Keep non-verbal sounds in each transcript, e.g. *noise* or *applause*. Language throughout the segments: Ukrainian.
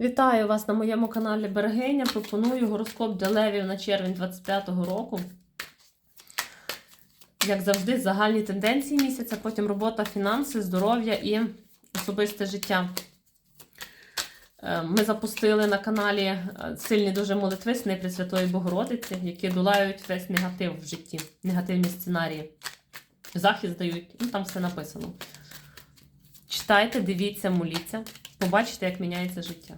Вітаю вас на моєму каналі Берегиня. Пропоную гороскоп для левів на червень 25-го року. Як завжди, загальні тенденції місяця, потім робота, фінанси, здоров'я і особисте життя. Е, Ми запустили на каналі е, сильні дуже молитви сни Пресвятої Богородиці, які долають весь негатив в житті, негативні сценарії. Захист дають, ну там все написано. Читайте, дивіться, моліться, побачите, як міняється життя.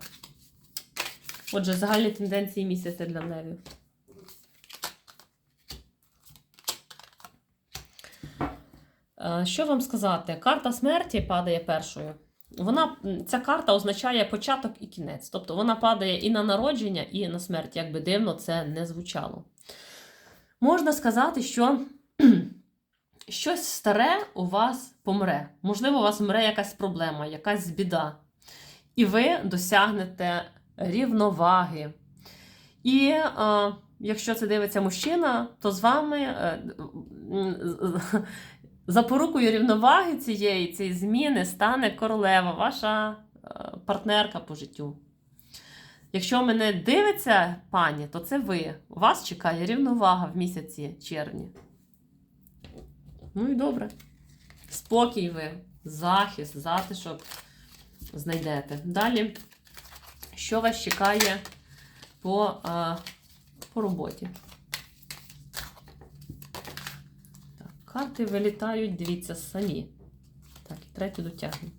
Отже, загальні тенденції місяця для левів. Е, Що вам сказати? Карта смерті падає першою. Вона, ця карта означає початок і кінець. Тобто вона падає і на народження, і на смерть. Як би дивно це не звучало. Можна сказати, що *clears throat* щось старе у вас помре. Можливо, у вас мре якась проблема, якась біда. І ви досягнете рівноваги. І е, якщо це дивиться мужчина, то з вами е, запорукою рівноваги цієї, цієї зміни стане королева, ваша е, партнерка по життю. Якщо мене дивиться пані, то це ви. Вас чекає рівновага в місяці червні. Ну і добре. Спокій ви, захист, затишок знайдете. Далі, що вас чекає по, а, по роботі? Так, карти вилітають, дивіться, самі. Так, і третю дотягну.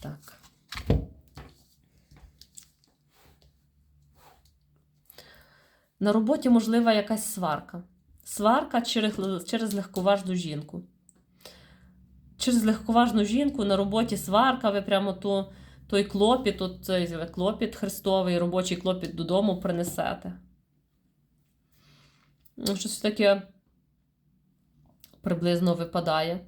Так. На роботі можлива якась сварка. Сварка через, через легковажну жінку. Через легковажну жінку на роботі сварка, ви прямо ту, той клопіт, от цей клопіт Христовий, робочий клопіт додому принесете. Ну, Щось таке приблизно випадає.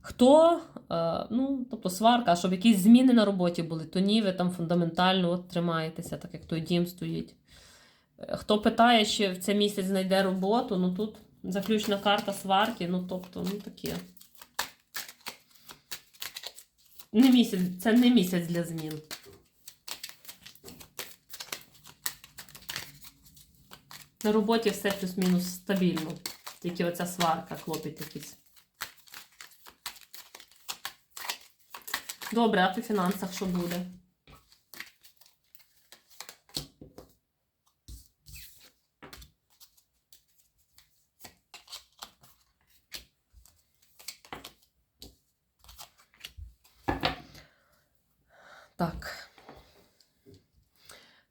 Хто, е, ну, тобто сварка, щоб якісь зміни на роботі були, то ні, ви там фундаментально от тримаєтеся, так як той дім стоїть. Е, Хто питає, чи в цей місяць знайде роботу, ну тут заключна карта сварки, ну тобто, ну таке. Не місяць, це не місяць для змін. На роботі все плюс-мінус стабільно. Тільки оця сварка, клопіт якийсь. Добре, а по фінансах що буде? Так.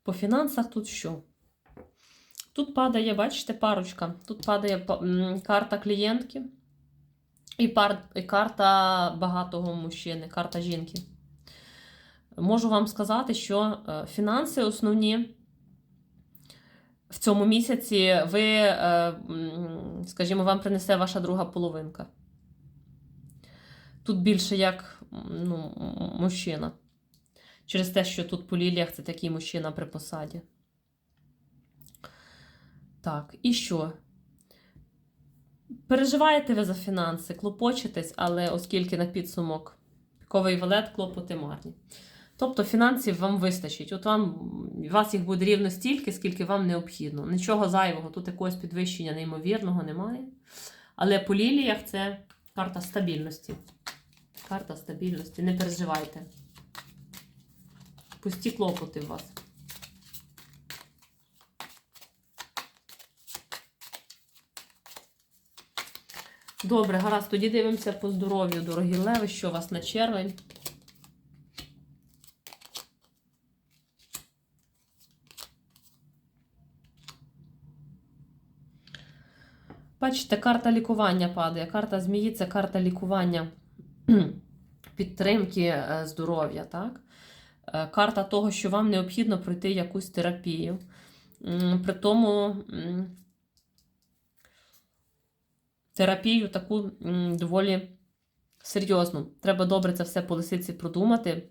По фінансах тут що? Тут падає, бачите, парочка. Тут падає карта клієнтки і, пар, і карта багатого мужчини, карта жінки. Можу вам сказати, що е, фінанси основні в цьому місяці ви, е, скажімо, вам принесе ваша друга половинка. Тут більше як ну, мужчина. Через те, що тут по ліліях це такий мужчина при посаді. Так, і що? Переживаєте ви за фінанси, клопочетесь, але оскільки на підсумок піковий валет, клопоти марні. Тобто фінансів вам вистачить. От вам вас їх буде рівно стільки, скільки вам необхідно. Нічого зайвого, тут якогось підвищення неймовірного немає. Але по ліліях це карта стабільності. Карта стабільності. Не переживайте. Пусті клопоти у вас. Добре, гаразд, тоді дивимося по здоров'ю, дорогі леви, що у вас на червень. Бачите, карта лікування падає. Карта змії це карта лікування *clears throat* підтримки е, здоров'я, так? Е, Карта того, що вам необхідно пройти якусь терапію. При тому терапію таку доволі серйозну. Треба добре це все по лисиці продумати,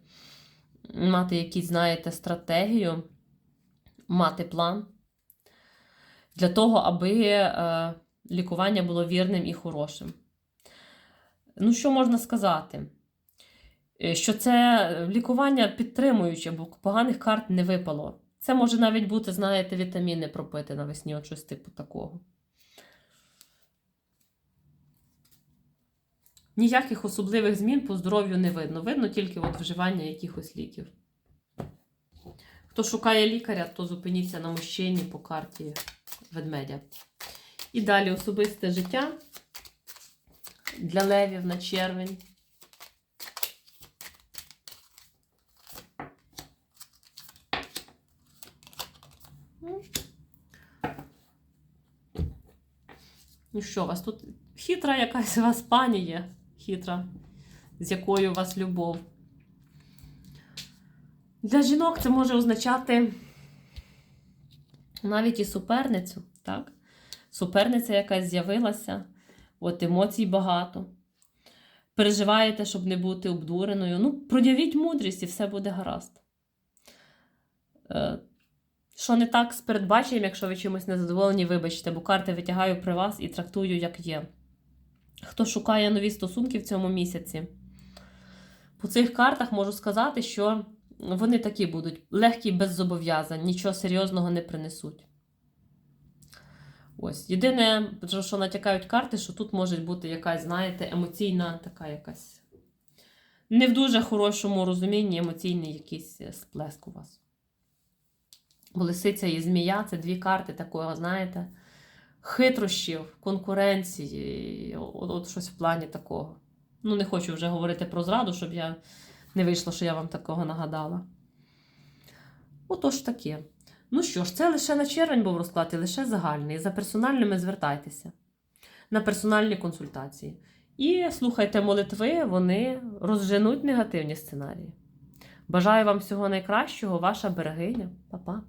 мати якісь, знаєте, стратегію, мати план для того, аби е, лікування було вірним і хорошим. Ну, що можна сказати? Е, що це лікування підтримуюче, бо поганих карт не випало. Це може навіть бути, знаєте, вітаміни пропити навесні, от щось типу такого. Ніяких особливих змін по здоров'ю не видно. Видно тільки от вживання якихось ліків. Хто шукає лікаря, то зупиніться на мужчині по карті ведмедя. І далі особисте життя для левів на червень. Ну що, у вас тут хитра якась у вас пані є, хитра, з якою у вас любов. Для жінок це може означати навіть і суперницю, так? Суперниця якась з'явилася, от емоцій багато. Переживаєте, щоб не бути обдуреною. Ну, проявіть мудрість і все буде гаразд. Що не так з передбаченням, якщо ви чимось незадоволені, вибачте, бо карти витягаю при вас і трактую, як є. Хто шукає нові стосунки в цьому місяці? По цих картах можу сказати, що вони такі будуть легкі без зобов'язань, нічого серйозного не принесуть. Ось. Єдине, що натякають карти, що тут може бути якась, знаєте, емоційна така якась. Не в дуже хорошому розумінні емоційний якийсь сплеск у вас. Лисиця і змія це дві карти такого, знаєте, хитрощів, конкуренції, от, от щось в плані такого. Ну, не хочу вже говорити про зраду, щоб я не вийшло, що я вам такого нагадала. Отож таке. Ну що ж, це лише на червень був розклад і лише загальний. За персональними звертайтеся на персональні консультації. І слухайте молитви, вони розженуть негативні сценарії. Бажаю вам всього найкращого, ваша берегиня. Па-па.